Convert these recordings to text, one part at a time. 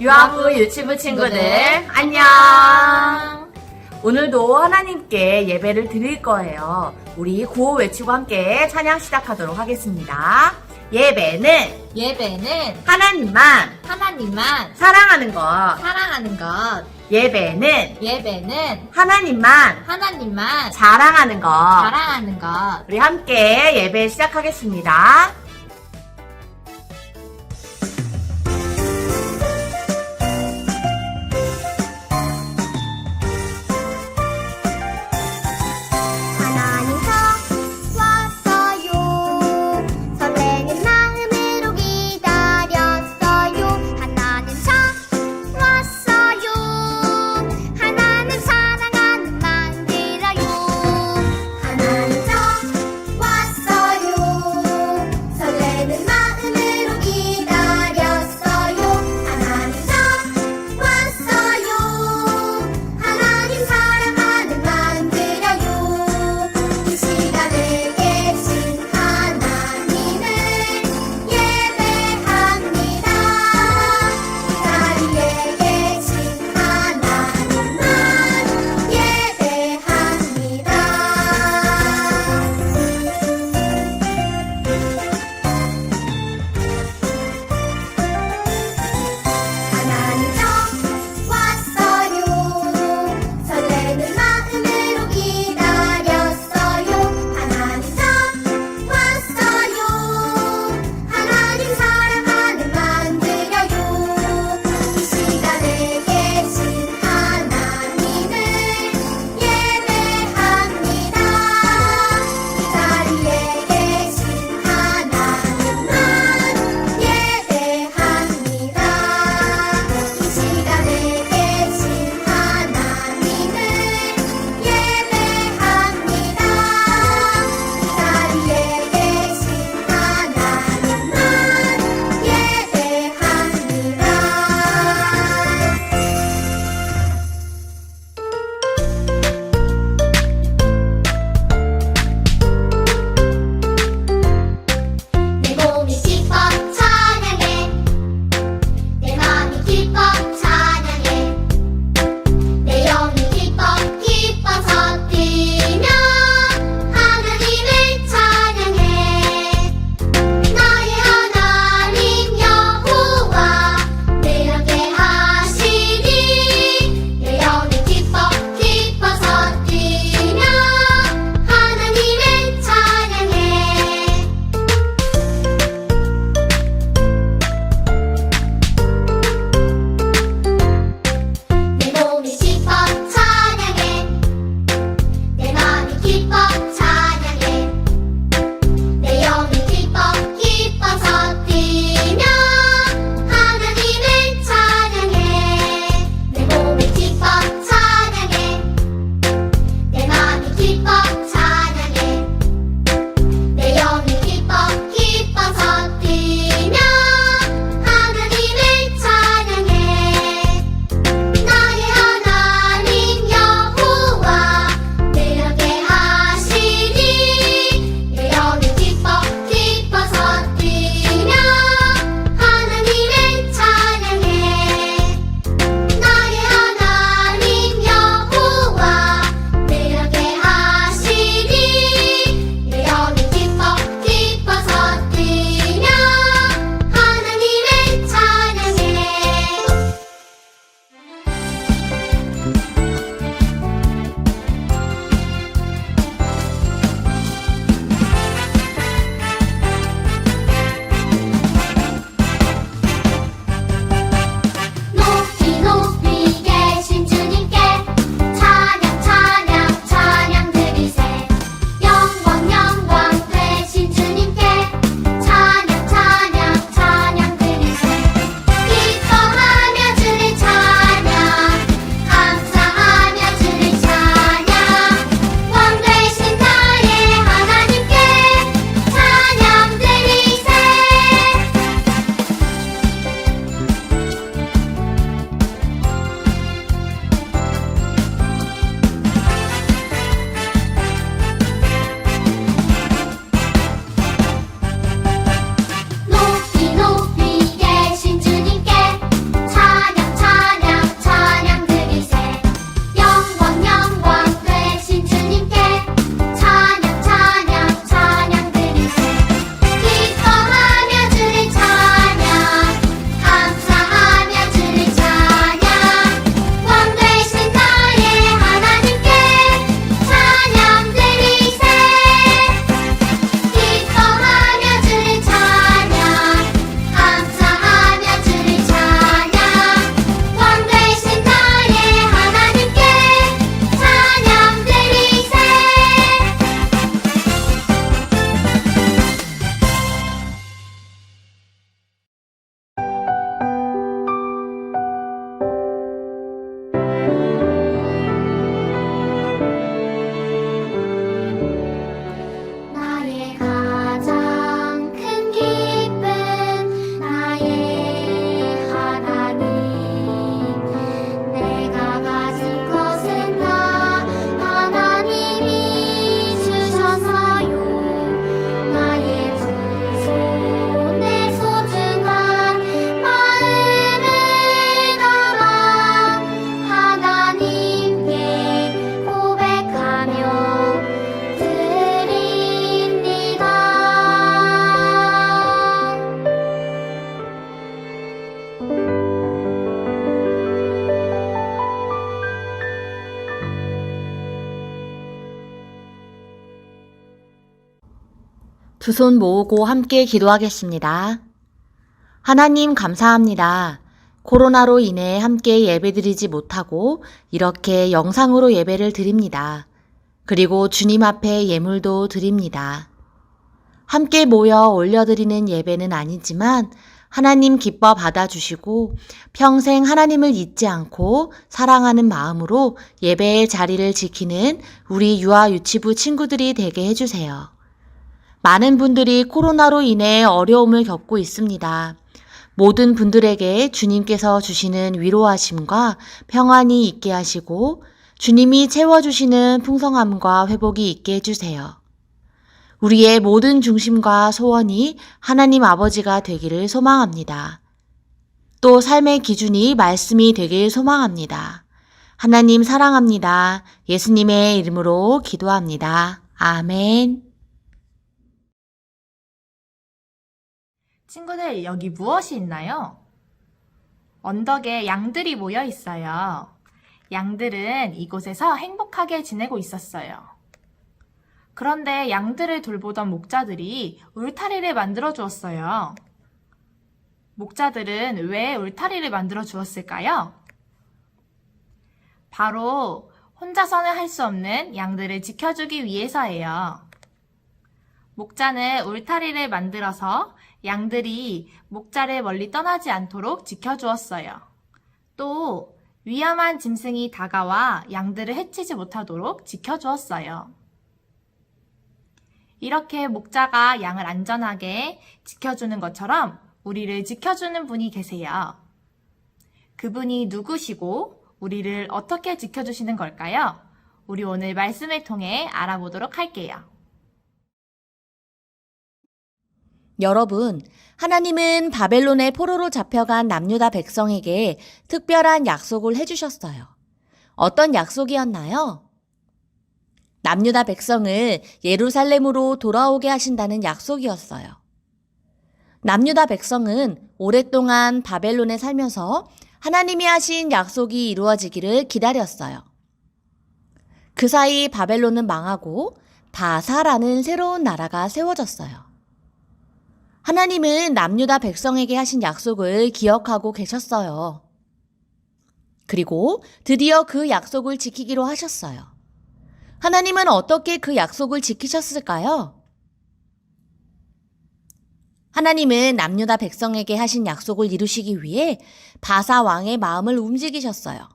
유아부 유치부 친구들 안녕. 오늘도 하나님께 예배를 드릴 거예요. 우리 구호 외치고 함께 찬양 시작하도록 하겠습니다. 예배는 예배는 하나님만 하나님만 사랑하는 것. 사랑하는 것. 예배는 예배는 하나님만 하나님만 자랑하는 것. 사랑하는 것. 우리 함께 예배 시작하겠습니다. 두 손 모으고 함께 기도하겠습니다. 하나님 감사합니다. 코로나로 인해 함께 예배드리지 못하고 이렇게 영상으로 예배를 드립니다. 그리고 주님 앞에 예물도 드립니다. 함께 모여 올려드리는 예배는 아니지만 하나님 기뻐 받아주시고 평생 하나님을 잊지 않고 사랑하는 마음으로 예배의 자리를 지키는 우리 유아 유치부 친구들이 되게 해주세요. 많은 분들이 코로나로 인해 어려움을 겪고 있습니다. 모든 분들에게 주님께서 주시는 위로하심과 평안이 있게 하시고 주님이 채워주시는 풍성함과 회복이 있게 해주세요. 우리의 모든 중심과 소원이 하나님 아버지가 되기를 소망합니다. 또 삶의 기준이 말씀이 되길 소망합니다. 하나님 사랑합니다. 예수님의 이름으로 기도합니다. 아멘. 친구들, 여기 무엇이 있나요? 언덕에 양들이 모여 있어요. 양들은 이곳에서 행복하게 지내고 있었어요. 그런데 양들을 돌보던 목자들이 울타리를 만들어 주었어요. 목자들은 왜 울타리를 만들어 주었을까요? 바로 혼자서는 할 수 없는 양들을 지켜주기 위해서예요. 목자는 울타리를 만들어서 양들이 목자를 멀리 떠나지 않도록 지켜주었어요. 또 위험한 짐승이 다가와 양들을 해치지 못하도록 지켜주었어요. 이렇게 목자가 양을 안전하게 지켜주는 것처럼 우리를 지켜주는 분이 계세요. 그분이 누구시고 우리를 어떻게 지켜주시는 걸까요? 우리 오늘 말씀을 통해 알아보도록 할게요. 여러분, 하나님은 바벨론의 포로로 잡혀간 남유다 백성에게 특별한 약속을 해주셨어요. 어떤 약속이었나요? 남유다 백성을 예루살렘으로 돌아오게 하신다는 약속이었어요. 남유다 백성은 오랫동안 바벨론에 살면서 하나님이 하신 약속이 이루어지기를 기다렸어요. 그 사이 바벨론은 망하고 바사라는 새로운 나라가 세워졌어요. 하나님은 남유다 백성에게 하신 약속을 기억하고 계셨어요. 그리고 드디어 그 약속을 지키기로 하셨어요. 하나님은 어떻게 그 약속을 지키셨을까요? 하나님은 남유다 백성에게 하신 약속을 이루시기 위해 바사 왕의 마음을 움직이셨어요.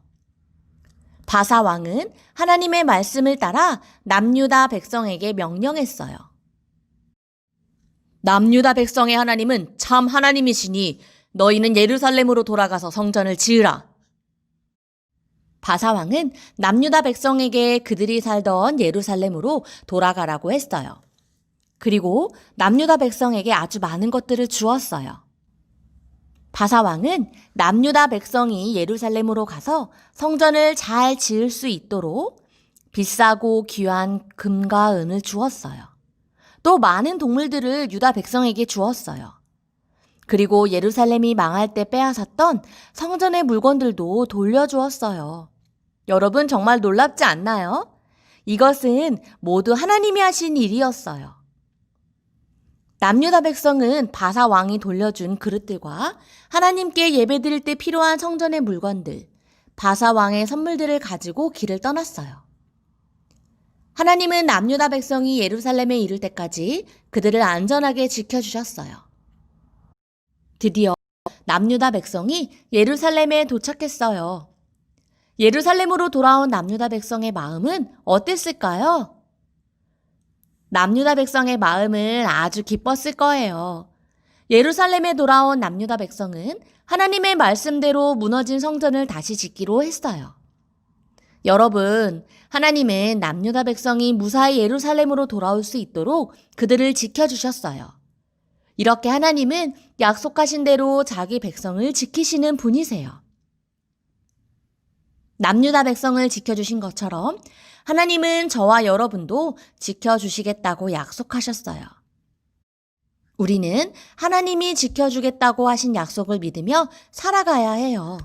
바사 왕은 하나님의 말씀을 따라 남유다 백성에게 명령했어요. 남유다 백성의 하나님은 참 하나님이시니 너희는 예루살렘으로 돌아가서 성전을 지으라. 바사왕은 남유다 백성에게 그들이 살던 예루살렘으로 돌아가라고 했어요. 그리고 남유다 백성에게 아주 많은 것들을 주었어요. 바사왕은 남유다 백성이 예루살렘으로 가서 성전을 잘 지을 수 있도록 비싸고 귀한 금과 은을 주었어요. 또 많은 동물들을 유다 백성에게 주었어요. 그리고 예루살렘이 망할 때 빼앗았던 성전의 물건들도 돌려주었어요. 여러분 정말 놀랍지 않나요? 이것은 모두 하나님이 하신 일이었어요. 남유다 백성은 바사 왕이 돌려준 그릇들과 하나님께 예배드릴 때 필요한 성전의 물건들, 바사 왕의 선물들을 가지고 길을 떠났어요. 하나님은 남유다 백성이 예루살렘에 이를 때까지 그들을 안전하게 지켜주셨어요. 드디어 남유다 백성이 예루살렘에 도착했어요. 예루살렘으로 돌아온 남유다 백성의 마음은 어땠을까요? 남유다 백성의 마음은 아주 기뻤을 거예요. 예루살렘에 돌아온 남유다 백성은 하나님의 말씀대로 무너진 성전을 다시 짓기로 했어요. 여러분, 하나님은 남유다 백성이 무사히 예루살렘으로 돌아올 수 있도록 그들을 지켜주셨어요. 이렇게 하나님은 약속하신 대로 자기 백성을 지키시는 분이세요. 남유다 백성을 지켜주신 것처럼 하나님은 저와 여러분도 지켜주시겠다고 약속하셨어요. 우리는 하나님이 지켜주겠다고 하신 약속을 믿으며 살아가야 해요.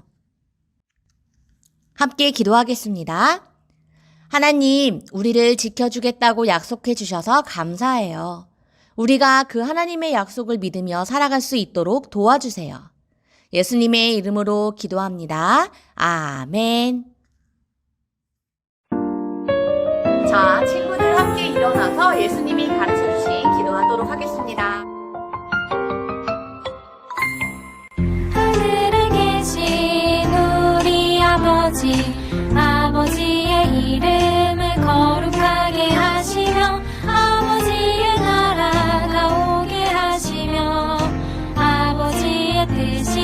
함께 기도하겠습니다. 하나님, 우리를 지켜주겠다고 약속해 주셔서 감사해요. 우리가 그 하나님의 약속을 믿으며 살아갈 수 있도록 도와주세요. 예수님의 이름으로 기도합니다. 아멘. 자, 친구들 함께 일어나서 예수님이 가르쳐 주신 기도하도록 하겠습니다. 하늘에 계신 우리 아버지 아버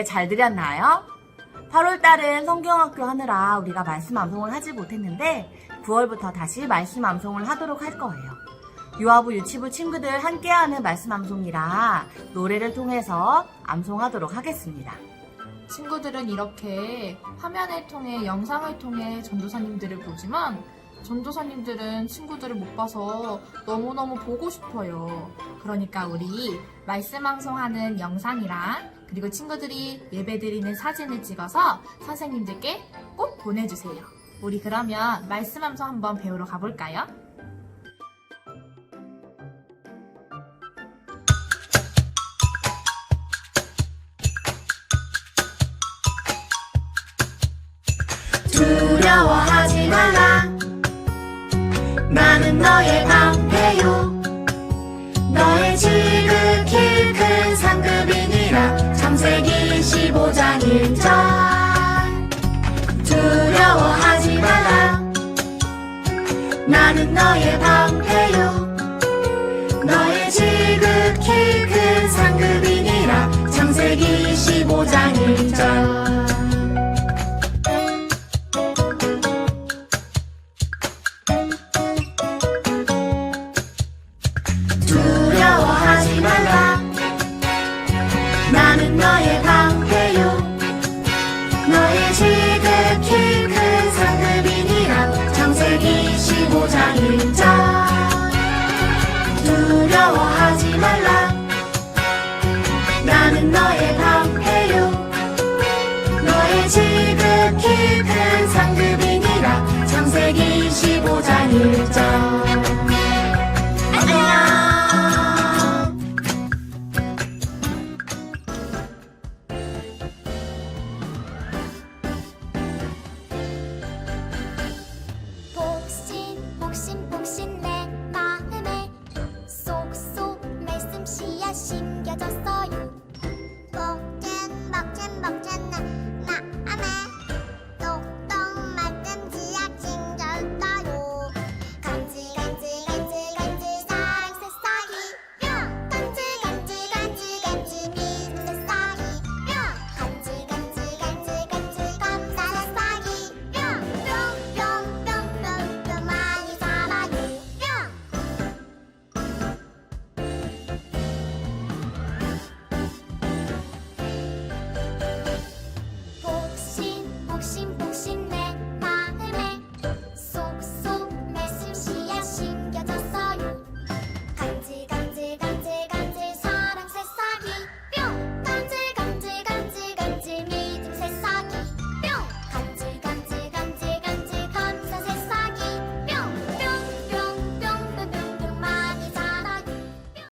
예배 잘 드렸나요? 8월달은 성경학교 하느라 우리가 말씀 암송을 하지 못했는데 9월부터 다시 말씀 암송을 하도록 할 거예요. 유아부 유치부 친구들 함께하는 말씀 암송이라 노래를 통해서 암송하도록 하겠습니다. 친구들은 이렇게 화면을 통해 영상을 통해 전도사님들을 보지만 전도사님들은 친구들을 못 봐서 너무너무 보고 싶어요. 그러니까 우리 말씀 방송하는 영상이랑 그리고 친구들이 예배드리는 사진을 찍어서 선생님들께 꼭 보내주세요. 우리 그러면 말씀 방송 한번 배우러 가볼까요? 두려워하지 말라 나는 너의 방패요 창세기 15장 1절 두려워하지 말라. 나는 너의 방패요. 너의 지극히 큰 상급이니라. 창세기 15장 1절 심겨졌어.